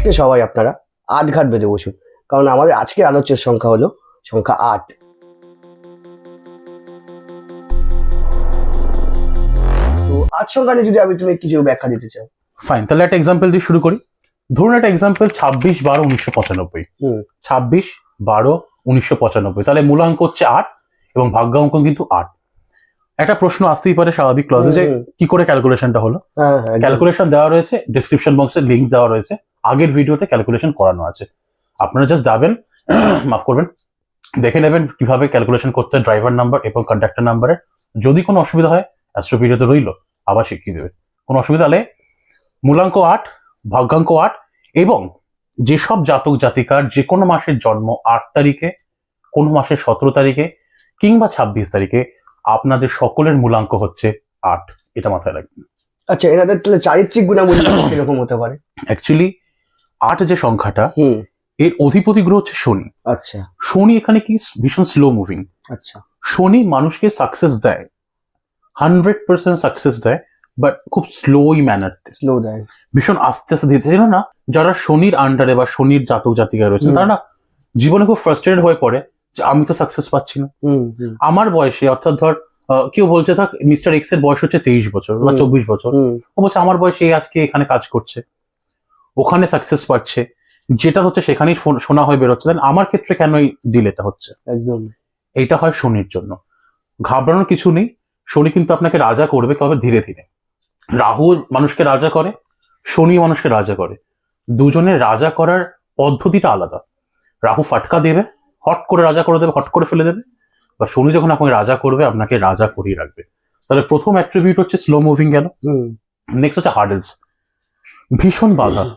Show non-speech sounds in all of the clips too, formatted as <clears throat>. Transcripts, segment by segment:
আজকে সবাই আপনারা আট ঘাট বেঁধে বসুন। কারণ আমাদের আজকে আলোচ্যের সংখ্যা হলো সংখ্যা আট। তো আট সংখ্যা নিয়ে যদি আমি তুমি কিছু ব্যাখ্যা দিতে চাও। ফাইন তাহলে একটা এক্সাম্পল দিয়ে শুরু করি। ধরুন একটা এক্সাম্পল ছাব্বিশ বারো উনিশশো পঁচানব্বই। ছাব্বিশ বারো উনিশশো পঁচানব্বই তাহলে মূলাঙ্ক হচ্ছে আট এবং ভাগ্যাঙ্ক কিন্তু আট। একটা প্রশ্ন আসতেই পারে স্বাভাবিক ক্লজে যে কি করে ক্যালকুলেশনটা হলো? হ্যাঁ হ্যাঁ ক্যালকুলেশন দেওয়া রয়েছে ডিসক্রিপশন বক্সে লিঙ্ক দেওয়া রয়েছে। আগের ভিডিওতে ক্যালকুলেশন করানো আছে। আপনারা জাস্ট যাবেন <clears throat> মাফ করবেন দেখে নেবেন কীভাবে ক্যালকুলেশন করতে ড্রাইভার নাম্বার এবং কন্ট্রাক্টর নাম্বারের যদি কোনো অসুবিধা হয় অ্যাস্ট্রো ভিডিওতে রইল আবার শিখিয়ে দেবে। কোনো অসুবিধা হলে মূলাঙ্ক আট ভাগ্যাঙ্ক আট এবং যেসব জাতক জাতিকার যে কোনো মাসের জন্ম আট তারিখে কোনো মাসের সতেরো তারিখে কিংবা ছাব্বিশ তারিখে আপনাদের সকলের মূলাঙ্ক হচ্ছে আট। এটা মাথায় রাখবেন। আচ্ছা এনাদের তাহলে চারিত্রিক গুণাবলী <clears throat> কীরকম হতে পারে? অ্যাকচুয়ালি আট যে সংখ্যাটা এর অধিপতি গ্রহ হচ্ছে শনি। আচ্ছা। শনি এখানে কি ভীষণ স্লো মুভিং আচ্ছা। শনি মানুষকে সাকসেস দেয়। হান্ড্রেড পার্সেন্ট সাকসেস দেয় বাট খুব স্লোই ম্যানারতে স্লো দেয়। ভীষণ আস্তে আস্তে দিতে ছিল না যারা শনির আন্ডারে বা শনির জাতক জাতিকায় রয়েছে। তারা না জীবনে খুব ফ্রাস্ট্রেটেড হয়ে পড়ে যে আমি তো সাকসেস পাচ্ছি না। আমার বয়সে অর্থাৎ ধর কেউ বলছে ধর মিস্টার এক্সের বয়স হচ্ছে তেইশ বছর বা চব্বিশ বছর। ও বলছে আমার বয়সে আজকে এখানে কাজ করছে। ওখানে সাকসেস পাচ্ছে যেটা হচ্ছে সেখানেই শোন- হয়ে বেরোচ্ছে। দেন আমার ক্ষেত্রে কেন এই ডিলেটা হচ্ছে? একদম। এইটা হয় শনির জন্য। ঘাবড়ানোর কিছু নেই। শনি কিন্তু আপনাকে রাজা করবে তবে ধীরে ধীরে। রাহু মানুষকে রাজা করে শনি মানুষকে রাজা করে। দুজনের রাজা করার পদ্ধতিটা আলাদা। রাহু ফাটকা দেবে হট করে রাজা করে দেবে হট করে ফেলে দেবে। বা শনি যখন আপনাকে রাজা করবে আপনাকে রাজা করিয়ে রাখবে। তাহলে প্রথম অ্যাট্রিবিউট হচ্ছে স্লো মুভিং গেল নেক্সট হচ্ছে হার্ডেলস ভীষণ বাধা।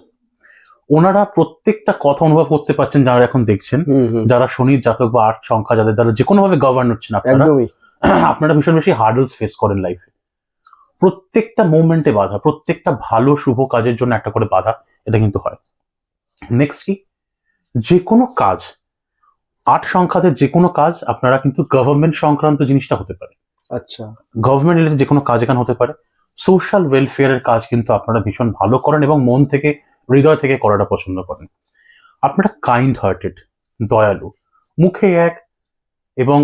ওনারা প্রত্যেকটা কথা অনুভব করতে পারছেন যারা এখন দেখছেন। যারা শনির জাতক বা আট সংখ্যা যাদের দ্বারা যে ভাবে গভর্ন হচ্ছেন আপনারা <clears throat> আপনারা ভীষণ বেশি হার্ডলস ফেস করেন লাইফে প্রত্যেকটা মুভমেন্টে বাধা প্রত্যেকটা ভালো শুভ কাজের জন্য একটা করে বাধা এটা কিন্তু হয়। নেক্সট কি? যে কোনো কাজ আট সংখ্যাতে যে কোনো কাজ আপনারা কিন্তু গভর্নমেন্ট সংক্রান্ত জিনিসটা হতে পারে। আচ্ছা। গভর্নমেন্ট রিলেটেড যে কোনো কাজ এখানে হতে পারে। সোশ্যাল ওয়েলফেয়ারের কাজ কিন্তু আপনারা ভীষণ ভালো করেন এবং মন থেকে হৃদয় থেকে করাটা পছন্দ করেন। আপনারা কাইন্ড হার্টেড দয়ালু মুখে এক এবং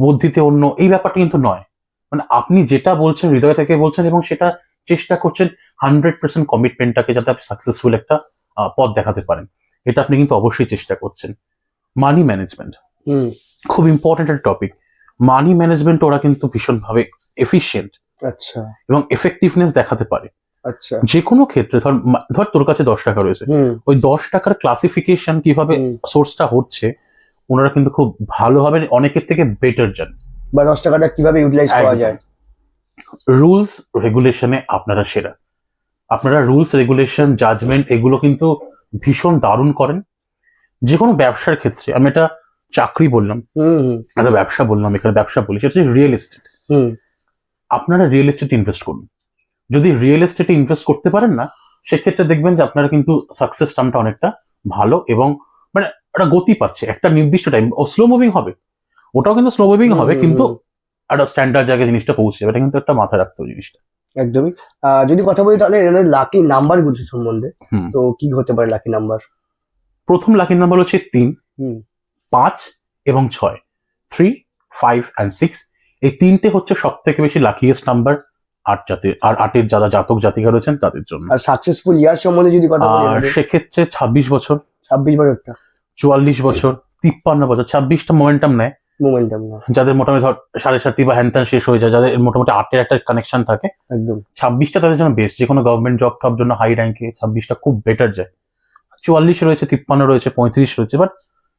বুদ্ধিতে অন্য এই ব্যাপারটা কিন্তু নয়। মানে আপনি যেটা বলছেন হৃদয় থেকে বলছেন এবং সেটা চেষ্টা করছেন হান্ড্রেড পার্সেন্ট কমিটমেন্টটাকে যাতে আপনি সাকসেসফুল একটা পথ দেখাতে পারেন। এটা আপনি কিন্তু অবশ্যই চেষ্টা করছেন। মানি ম্যানেজমেন্ট খুব ইম্পর্টেন্ট একটা টপিক মানি ম্যানেজমেন্ট ওরা কিন্তু ভীষণভাবে এফিশিয়েন্ট আচ্ছা। এবং এফেক্টিভনেস দেখাতে পারে। আচ্ছা। যে কোনো ক্ষেত্রে ধর ধর তোর কাছে দশ টাকা রয়েছে। ওই দশ টাকার ক্লাসিফিকেশন কীভাবে। সোর্সটা হচ্ছে ওনারা কিন্তু খুব ভালোভাবে অনেকের থেকে বেটার জান বা দশ টাকাটা কীভাবে ইউটিলাইজ করা যায়? রুলস রেগুলেশনে আপনারা সেরা। আপনারা রুলস রেগুলেশন জাজমেন্ট এগুলো কিন্তু ভীষণ দারুণ করেন। যে কোনো ব্যবসার ক্ষেত্রে আমি এটা চাকরি বললাম একটা ব্যবসা বললাম এখানে ব্যবসা বলি সেটা হচ্ছে রিয়েল এস্টেট আপনারা রিয়েল এস্টেটে ইনভেস্ট করুন। যদি রিয়েল এস্টেটে ইনভেস্ট করতে পারেন না সেক্ষেত্রে দেখবেন যে আপনারা কিন্তু সাকসেস টার্মটা অনেকটা ভালো এবং মানে একটা গতি পাচ্ছে। একটা নির্দিষ্ট টাইম ও স্লো মুভিং হবে। ওটাও কিন্তু স্লো মুভিং হবে কিন্তু একটা স্ট্যান্ডার্ড জায়গায় জিনিসটা পৌঁছে যাবে। এটা কিন্তু একটা মাথায় রাখতে হবে জিনিসটা। একদমই। যদি কথা বলি তাহলে এনাদের লাকি নাম্বারগুলো সম্বন্ধে। তো কি হতে পারে লাকি নাম্বার প্রথম লাকির নাম্বার হচ্ছে তিন। পাঁচ এবং ছয়। থ্রি ফাইভ অ্যান্ড সিক্স এই তিনটে হচ্ছে সব থেকে বেশি লাকিয়েস্ট নাম্বার আট জাতির আর আটের যারা জাতক জাতিকা রয়েছেন তাদের জন্য। আর সাকসেসফুল ইয়ার সম্বন্ধে যদি কথা আর সেক্ষেত্রে ছাব্বিশ বছর। ছাব্বিশ বছরটা চুয়াল্লিশ বছর তিপ্পান্ন বছর। ছাব্বিশটা মোমেন্টাম নেয়। মোমেন্টাম যাদের মোটামুটি ধর সাড়ে সাতটি বা হ্যান শেষ হয়ে যায় যাদের মোটামুটি আটের একটা কানেকশন থাকে একদম। ছাব্বিশটা তাদের জন্য বেস্ট যে কোনো গভর্নমেন্ট জব টব জন্য হাই র্যাঙ্কে ছাব্বিশটা খুব বেটার যায়। চুয়াল্লিশ রয়েছে তিপ্পান্ন রয়েছে পঁয়ত্রিশ রয়েছে বাট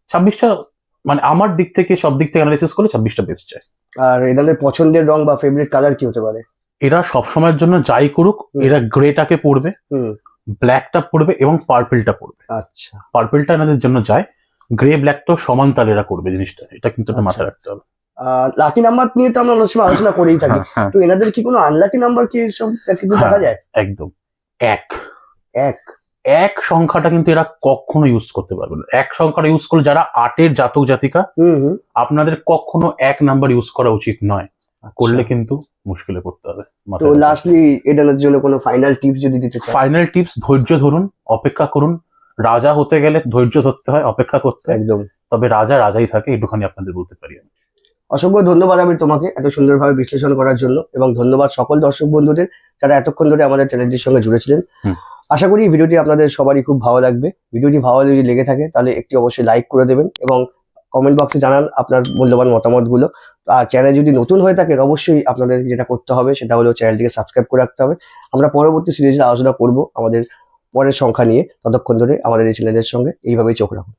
ছাব্বিশটা মানে আমার দিক থেকে সব দিক থেকে অ্যানালাইসিস করলে ছাব্বিশটা বেস্ট যায়। আর এনাদের পছন্দের রং বা ফেভারিট কালার কি হতে পারে? এরা সবসময়ের জন্য যাই করুক এরা গ্রেটাকে পড়বে ব্ল্যাকটা পড়বে এবং পার্পেলটা পড়বে। আচ্ছা। পার্পেলটা এনাদের জন্য যায় গ্রে সমান তালে এরা করবে জিনিসটা এটা কিন্তু একটা মাথায় রাখতে হবে। লাকি নাম্বার নিয়ে তো আমরা অনেক সময় আলোচনা করেই থাকি। হ্যাঁ, হ্যাঁ, তো এনাদের কি কোনো আনলাকি নাম্বার কি সব কিছু দেখা হ্যাঁ। যায়? একদম। এক। এক। এক সংখ্যাটা কিন্তু এরা কখনো ইউজ করতে পারবে না। এক সংখ্যাটা ইউজ করলে যারা আটের জাতক জাতিকা আপনাদের কখনো এক নাম্বার ইউজ করা উচিত নয়। করলে কিন্তু মুশকিলে পড়তে হবে তো লাস্টলি এটার জন্য কোনো ফাইনাল টিপস যদি দিতে চান ফাইনাল টিপস ধৈর্য ধরুন অপেক্ষা করুন। রাজা হতে গেলে ধৈর্য ধরতে হয় অপেক্ষা করতে। একদম। তবে রাজা রাজাই থাকে একটুখানি আপনাদের বলতে পারি আমি। অসংখ্য ধন্যবাদ আমি তোমাকে এত সুন্দরভাবে বিশ্লেষণ করার জন্য এবং ধন্যবাদ সকল দর্শক বন্ধুদের যারা এতক্ষণ ধরে আমাদের চ্যানেলটির সঙ্গে জুড়েছিলেন আশা করি ভিডিওটি আপনাদের সবারই খুব ভালো লাগবে। ভিডিওটি ভালো যদি লেগে থাকে তাহলে একটি অবশ্যই লাইক করে দেবেন এবং কমেন্ট বক্সে জানান আপনার মূল্যবান মতামতগুলো। আর চ্যানেল যদি নতুন হয়ে থাকে, অবশ্যই আপনাদের যেটা করতে হবে, সেটা হলো চ্যানেলটিকে সাবস্ক্রাইব করে রাখতে হবে। আমরা পরবর্তী সিরিজে আলোচনা করব আমাদের পরের সংখ্যা নিয়ে। ততক্ষণ ধরে আমাদের এই ছেলেদের সঙ্গে এইভাবেই চোখ রাখুন।